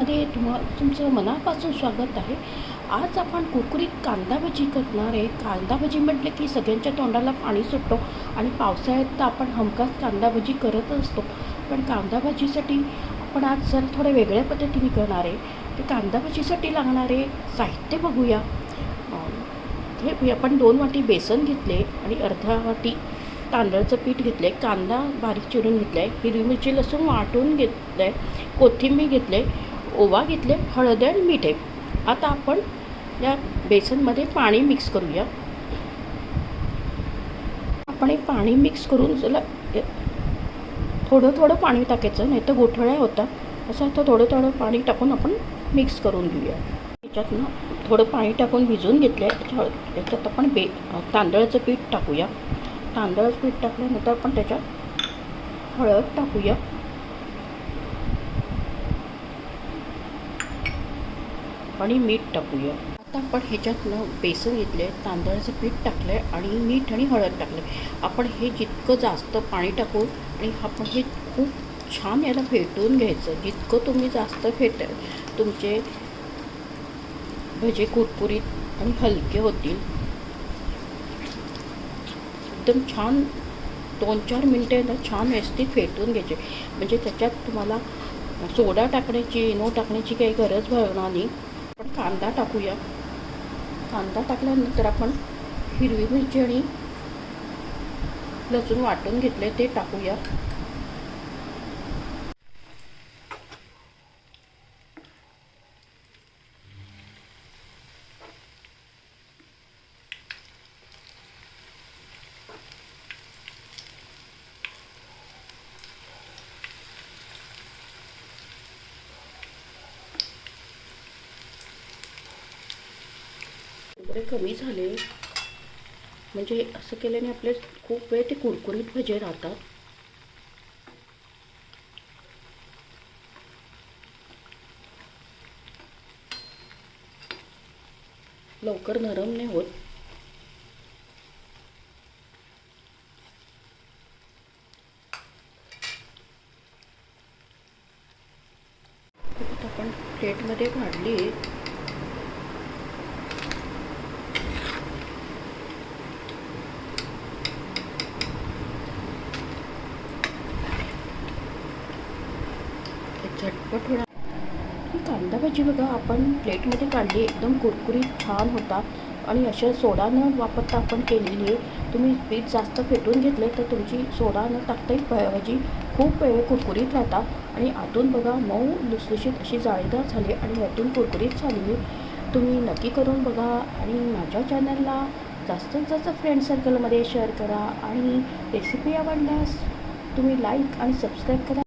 मध्ये तुम्हा तुमचं मनापासून स्वागत आहे. आज आपण कुरकुरीत कांदा भजी करणार आहे. कांदा भजी म्हटलं की सगळ्यांच्या तोंडाला पाणी सुटतो आणि पावसाळ्यात तर आपण हमखास कांदा भजी करत असतो. पण कांदा भजीसाठी आपण आज जर थोड्या वेगळ्या पद्धतीने करणार आहे ते कांदा भजीसाठी लागणारे साहित्य बघूया. हे आपण दोन वाटी बेसन घेतले आणि अर्धा वाटी तांदळाचं पीठ घेतलं आहे कांदा बारीक चिरून घेतला आहे हिरवी मिरची लसूण वाटून घेतलं आहे कोथिंबीर घेतलं आहे ओवा घेतले हळद आणि मीठ. आहे आता आपण या बेसनमध्ये पाणी मिक्स करूया. आपण हे पाणी मिक्स करून जरा थोडं थोडं पाणी टाकायचं नाही तर गोठळ्या होतात. असं आता थोडं थोडं पाणी टाकून आपण मिक्स करून घेऊया. त्याच्यातनं ना थोडं पाणी टाकून भिजवून घेतलं आहे त्याच्या त्याच्यात आपण बे तांदळाचं पीठ टाकूया. तांदळाचं पीठ टाकल्यानंतर आपण त्याच्यात हळद टाकूया. आणि मीठ टाकूया. आता आपण ह्याच्यातनं बेसन घेतले तांदळाचं पीठ टाकलं आहे आणि मीठ आणि हळद टाकलं आपण हे जितकं जास्त पाणी टाकू आणि आपण हे खूप छान याला फेटून घ्यायचं. जितकं तुम्ही जास्त फेट तुमचे भजे कुरकुरीत आणि हलके होतील. एकदम छान दोन चार मिनटं ना छान व्यवस्थित फेटून घ्यायचे. म्हणजे त्याच्यात तुम्हाला सोडा टाकण्याची इनो टाकण्याची काही गरज भावणार नाही. आपण कांदा टाकूया. कांदा टाकल्यानंतर आपण हिरवी मिरची आणि लसूण वाटून घेतले ते टाकूया. वगैरे कमी झाले. म्हणजे असं केल्याने आपले खूप वेळ ते कुरकुरीत भजे राहतात. लवकर नरम नाही होत. आपण प्लेटमध्ये काढली झटपट होणार. ही कांदा भाजी बघा आपण प्लेटमध्ये काढली एकदम कुरकुरीत छान होता. आणि अशा सोडा न वापरता आपण केलेली आहे तुम्ही पीठ जास्त फेटून घेतले तर तुमची सोडा न टाकताही भाजी खूप वेळ कुरकुरीत राहतात आणि आतून बघा मऊ लुसलुशीत अशी जाळीदार झाली आणि यातून कुरकुरीत झाली तुम्ही नक्की करून बघा आणि माझ्या चॅनलला जास्तीत जास्त फ्रेंड सर्कलमध्ये शेअर करा. आणि रेसिपी आवडल्यास तुम्ही लाईक आणि सबस्क्राईब करा.